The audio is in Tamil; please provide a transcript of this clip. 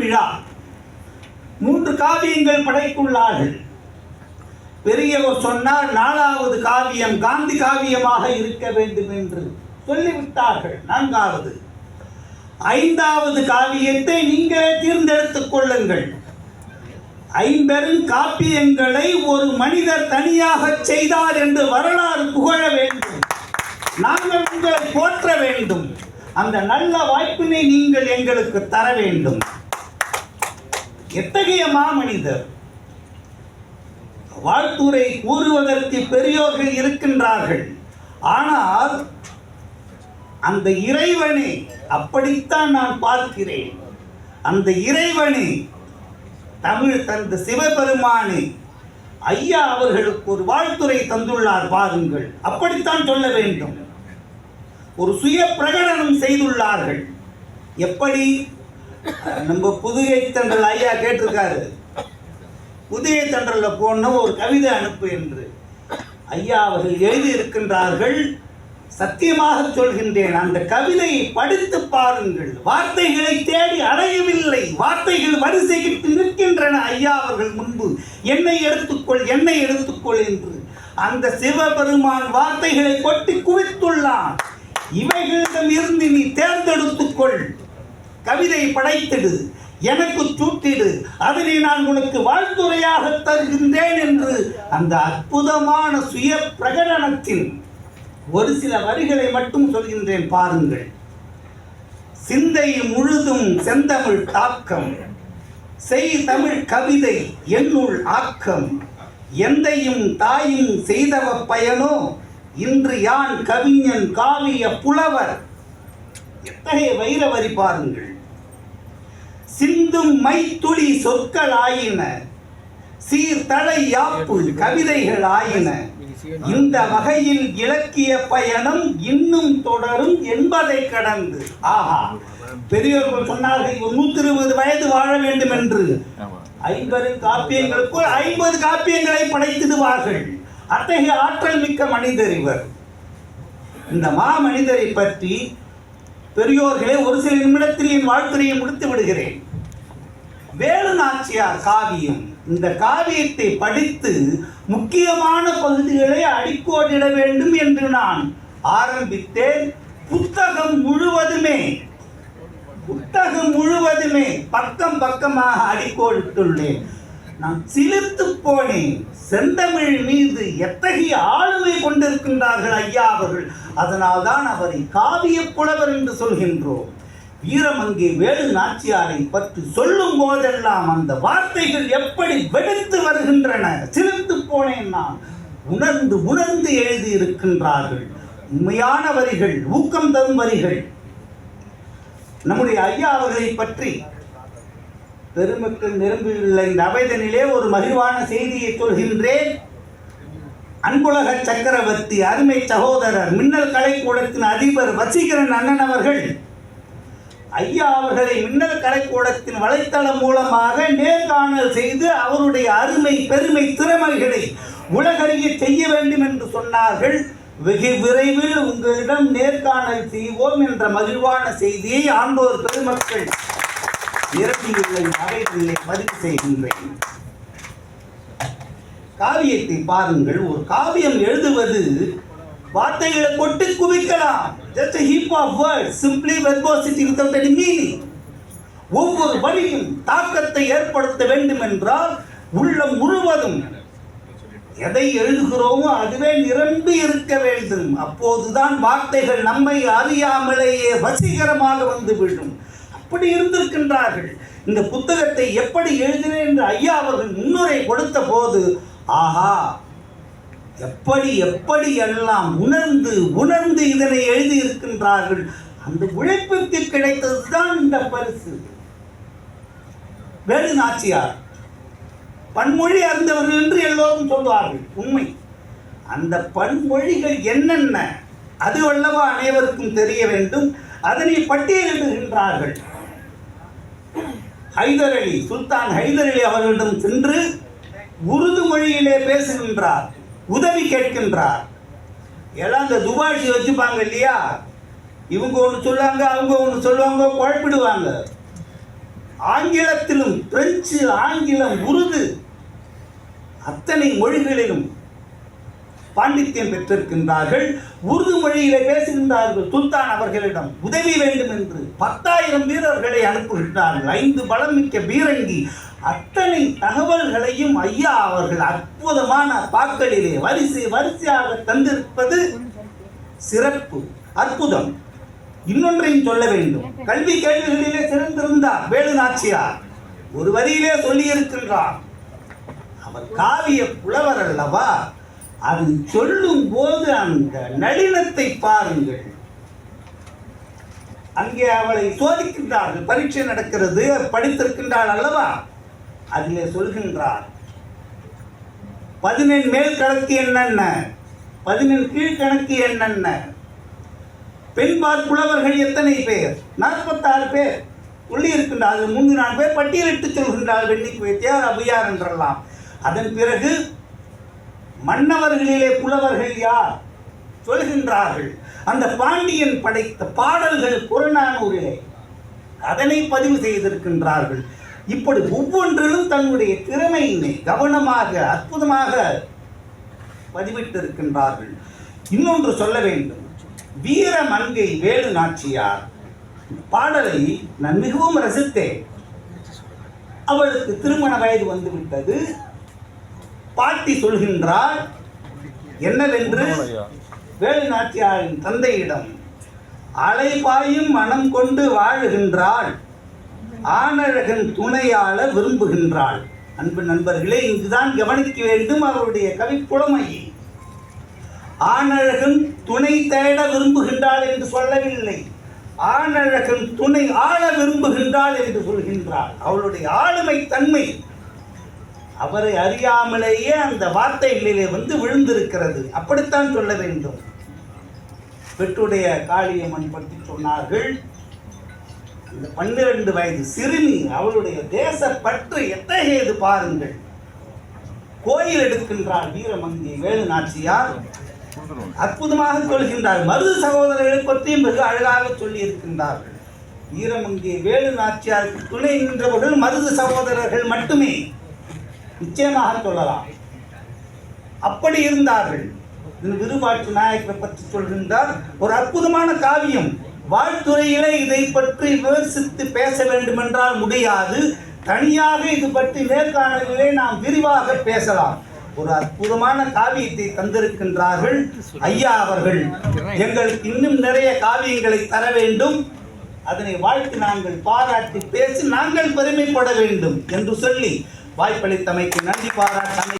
விழா. மூன்று காவியங்கள் படைத்துள்ளார்கள் பெரியவர் சொன்னால் நாலாவது காவியம் காந்தி காவியமாக இருக்க வேண்டும் என்று. சொல்லிவிட்டார்கள் நான்காவது. ஐந்தாவது காவியத்தை நீங்களே தேர்ந்தெடுத்துக் கொள்ளுங்கள். ஐம்பெரும் காப்பியங்களை ஒரு மனிதர் தனியாக செய்தார் என்று வரலாறு புகழ வேண்டும். நாங்கள் உங்களை போற்ற வேண்டும். அந்த நல்ல வாய்ப்பினை நீங்கள் எங்களுக்கு தர வேண்டும். எத்தகைய மாமனிதர்? வாழ்த்துரை கூறுவதற்கு பெரியோர்கள் இருக்கின்றார்கள். ஆனால் அந்த இறைவனை அப்படித்தான் நான் பார்க்கிறேன். அந்த இறைவனை தமிழ் தந்த சிவபெருமானை ஐயா அவர்களுக்கு ஒரு வாழ்த்துரை தந்துள்ளார் பாருங்கள் அப்படித்தான் சொல்ல வேண்டும். ஒரு சுய பிரகடனம் செய்துள்ளார்கள். எப்படி? நம்ம புதுகை தண்டல் ஐயா கேட்டிருக்காரு. புதுகை தண்டலில் போன ஒரு கவிதை அனுப்பு என்று. ஐயா அவர்கள் எழுதியிருக்கின்றார்கள் சத்தியமாக சொல்கின்றேன் அந்த கவிதையை படித்து பாருங்கள். வார்த்தைகளை தேடி அடையவில்லை. வார்த்தைகள் வரிசையிட்டு நிற்கின்றன. ஐயா அவர்கள் முன்பு என்னை எடுத்துக்கொள் என்னை எடுத்துக்கொள் என்று. அந்த சிவபெருமான் வார்த்தைகளை கொட்டி குவித்துள்ளான். இவைகளிடம் இருந்து நீ தேர்ந்தெடுத்துக்கொள். கவிதை படைத்திடு எனக்கு சூட்டிடு அதனை நான் உனக்கு வாழ்த்துறையாக தருகின்றேன் என்று அந்த அற்புதமான சுய பிரகடனத்தின் ஒரு சில வரிகளை மட்டும் சொல்கின்றேன் பாருங்கள். சிந்தை முழுதும் செந்தமிழ் தாக்கம் செய் தமிழ் கவிதை என்னுள் ஆக்கம் எந்தையும் தாயும் செய்தவ பயனோ இன்று யான் கவிஞன் காவிய புலவர். எத்தகைய வைரவரி பாருங்கள். சிந்தும் மைத்துளி சொற்கள் ஆயின சீர்தலை யாப்பு கவிதைகள் ஆயின இந்த வகையில் இலக்கிய பயணம் இன்னும் தொடரும் என்பதை கடந்து. ஆஹா பெரியவர்கள் சொன்னார்கள் ஒரு நூத்தி இருபது வயது வாழ வேண்டும் என்று ஐம்பது காப்பியங்களுக்குள் ஐம்பது காப்பியங்களை படைத்திடுவார்கள். அத்தகைய ஆற்றல் மிக்க மனிதர் இவர். இந்த மாமனிதரை பற்றி பெரியோர்களே ஒரு சில நிமிடத்தில் என் வாழ்த்துறையை முடித்து விடுகிறேன். வேலு நாச்சியார் காவியம். இந்த காவியத்தை படித்து முக்கியமான பகுதிகளை அடிக்கோடிட வேண்டும் என்று நான் ஆரம்பித்தேன். புத்தகம் முழுவதுமே புத்தகம் முழுவதுமே பக்கம் பக்கமாக அடிக்கோடிட்டுள்ளேன். நான் சிலிர்த்து போனேன். செந்தமிழ் மீது எத்தகைய ஆளுமை கொண்டிருக்கின்றார்கள் ஐயா அவர்கள்? அதனால்தான் அவரை காவிய புலவர் என்று சொல்கின்றோம். வீரமங்கை வேலு நாச்சியாரை பற்றி சொல்லும் போதெல்லாம் அந்த வார்த்தைகள் எப்படி வெடித்து வருகின்றன? சிலிர்த்து போனேன் நான். உணர்ந்து உணர்ந்து எழுதியிருக்கின்றார்கள். உண்மையான வரிகள் ஊக்கம் தரும் வரிகள். நம்முடைய ஐயா அவர்களை பற்றி பெருமக்கள் நிரம்பியுள்ள இந்த அவைதனிலே ஒரு மகிழ்வான செய்தியை சொல்கின்றேன். அன்புலக சக்கரவர்த்தி அருமை சகோதரர் மின்னல் கலைக்கூடத்தின் அதிபர் வசீகரன் அண்ணன் அவர்கள் ஐயா அவர்களை மின்னல் கலைக்கூடத்தின் வலைத்தளம் மூலமாக நேர்காணல் செய்து அவருடைய அருமை பெருமை திறமைகளை உலகறிய செய்ய வேண்டும் என்று சொன்னார்கள். வெகு விரைவில் உங்களிடம் நேர்காணல் செய்வோம் என்ற மகிழ்வான செய்தியை ஆண்டோர் பெருமக்கள் இறக்கியுள்ள நகைகளை பதிவு செய்கின்றேன் காவியத்தை பாருங்கள். ஒரு காவியம் எழுதுவது வார்த்தைகளை கொட்டு குவிக்கலாம். Just a heap of words simply verbosity without any meaning. ஒவ்வொரு வரியும் தாக்கத்தை ஏற்படுத்த வேண்டும் என்றால் உள்ளம் முழுவதும் எதை எழுதுகிறோமோ அதுவே நிரம்பி இருக்க வேண்டும். அப்போதுதான் வார்த்தைகள் நம்மை அறியாமலேயே வசீகரமாக வந்து விடும். எப்படி இருந்திருக்கின்றார்கள். இந்த புத்தகத்தை எப்படி எழுதினேன் என்று ஐயா அவர்கள் முன்னுரை கொடுத்த போது ஆஹா எப்படி எப்படி எல்லாம் உணர்ந்து உணர்ந்து இதனை எழுதியிருக்கின்றார்கள். அந்த உழைப்பிற்கு கிடைத்ததுதான் இந்த பரிசு. வேலு நாச்சியார் பன்மொழி அறிந்தவர்கள் என்று எல்லோரும் சொல்வார்கள் உண்மை. அந்த பன்மொழிகள் என்னென்ன? அது அல்லவா அனைவருக்கும் தெரிய வேண்டும். அதனை பட்டியலிடுகின்றார்கள். ஹைதர் அலி சுல்தான் ஹைதர் அலி அவர்களிடம் சென்று உருது மொழியிலே பேசுகின்றார் உதவி கேட்கின்றார். எல்லாம் இந்த துபாஷி வச்சுப்பாங்க இல்லையா? இவங்க ஒன்று சொல்லுவாங்க அவங்க ஒன்று சொல்லுவாங்க குழப்பிடுவாங்க. ஆங்கிலத்திலும் பிரெஞ்சு ஆங்கிலம் உருது அத்தனை மொழிகளிலும் பாண்டித்யம் பெற்றிருக்கின்றார்கள் உருது மொழியிலே பேசுகின்றார்கள் சுல்தான் அவர்களிடம் உதவி வேண்டும் என்று பத்தாயிரம் வீரர்களை அனுப்புகின்றார்கள் ஐந்து பலம் மிக்க பீரங்கி அத்தனை தகவல்களையும் ஐயா அவர்கள் அற்புதமான பாக்களிலே வரிசை வரிசையாக தந்திருப்பது சிறப்பு அற்புதம். இன்னொன்றையும் சொல்ல வேண்டும். கல்வி கேள்விகளிலே சிறந்திருந்தார் வேலு நாச்சியார் ஒரு வரியிலே சொல்லியிருக்கின்றார் அவர் காவிய புலவர் அல்லவா? அது சொல்லும் போது அந்த நளினத்தை பாருங்கள். அங்கே அவளை சோதிக்கின்றார்கள். பரீட்சை நடக்கிறது படித்திருக்கின்றாள் அல்லவா? அதிலே சொல்கின்றார் பதினெண் மேல் கணக்கு என்னென்ன? பதினெண் கீழ்கணக்கு என்னென்ன? பெண்பால் புலவர்கள் எத்தனை பேர்? நாற்பத்தாறு பேர். உள்ளி இருக்கின்றார்கள் மூன்று நாலு பேர் பட்டியலிட்டு சொல்கின்றார். வெண்ணிக்கு வைத்தியார் அபியார் என்றெல்லாம். அதன் பிறகு மன்னவர்களிலே புலவர்கள் யார்? சொல்கின்றார்கள். அந்த பாண்டியன் படைத்த பாடல்கள் புறநானூரிலே அதனை பதிவு செய்திருக்கின்றார்கள். இப்படி ஒவ்வொன்றிலும் தன்னுடைய திறமையினை கவனமாக அற்புதமாக பதிவிட்டிருக்கின்றார்கள். இன்னொன்று சொல்ல வேண்டும். வீர மங்கை வேலு நாச்சியார். பாடலை நான் மிகவும் ரசித்தேன். அவளுக்கு திருமண வயது வந்துவிட்டது. பாட்டி சொல்கின்றார் என்னவென்று? வேலு நாச்சியாரின் தந்தையிடம் அலைபாயும் மனம் கொண்டு வாழுகின்றாள் ஆணழகன் துணையாள விரும்புகின்றாள். அன்பு நண்பர்களே இங்குதான் கவனிக்க வேண்டும் அவருடைய கவிப்புலமையை ஆணழகன் துணை தேட விரும்புகின்றாள் என்று சொல்லவில்லை. ஆணழகன் துணை ஆள விரும்புகின்றாள் என்று சொல்கின்றாள். அவளுடைய ஆளுமை தன்மை அவரை அறியாமலேயே அந்த வார்த்தைகளிலே வந்து விழுந்திருக்கிறது. அப்படித்தான் சொல்ல வேண்டும். பெற்றுடைய காளியம்மன் பற்றி சொன்னார்கள். இந்த பன்னிரண்டு வயது சிறுமி அவளுடைய தேசப்பற்று எத்தகையது பாருங்கள். கோயில் எடுக்கின்றார் வீரமங்கி வேலு நாச்சியார் அற்புதமாக சொல்கின்றார். மருது சகோதரர்களை பற்றியும் மிக அழகாக சொல்லி இருக்கின்றார்கள் வீரமங்கி வேலு நாச்சியாருக்கு துணை நின்றவர்கள் மருது சகோதரர்கள் மட்டுமே. நிச்சயமாக சொல்லலாம். அப்படி இருந்தார்கள். இது விருபாட்சி நாயக்கரை பற்றி சொல்கின்றார் ஒரு அற்புதமான காவியம். வாழ்த்துறையிலே இதை பற்றி விமர்சித்து பேச வேண்டுமென்றால் முடியாது. தனியாக இது பற்றி நேர்காணலிலே நாம் விரிவாக பேசலாம். ஒரு அற்புதமான காவியத்தை தந்திருக்கின்றார்கள் ஐயா அவர்கள். எங்களுக்கு இன்னும் நிறைய காவியங்களை தர வேண்டும். அதனை வாழ்த்து நாங்கள் பாராட்டி பேசி நாங்கள் பெருமைப்பட வேண்டும் என்று சொல்லி வாய்ப்பளித்தமைக்கு நன்றி பாராட்ட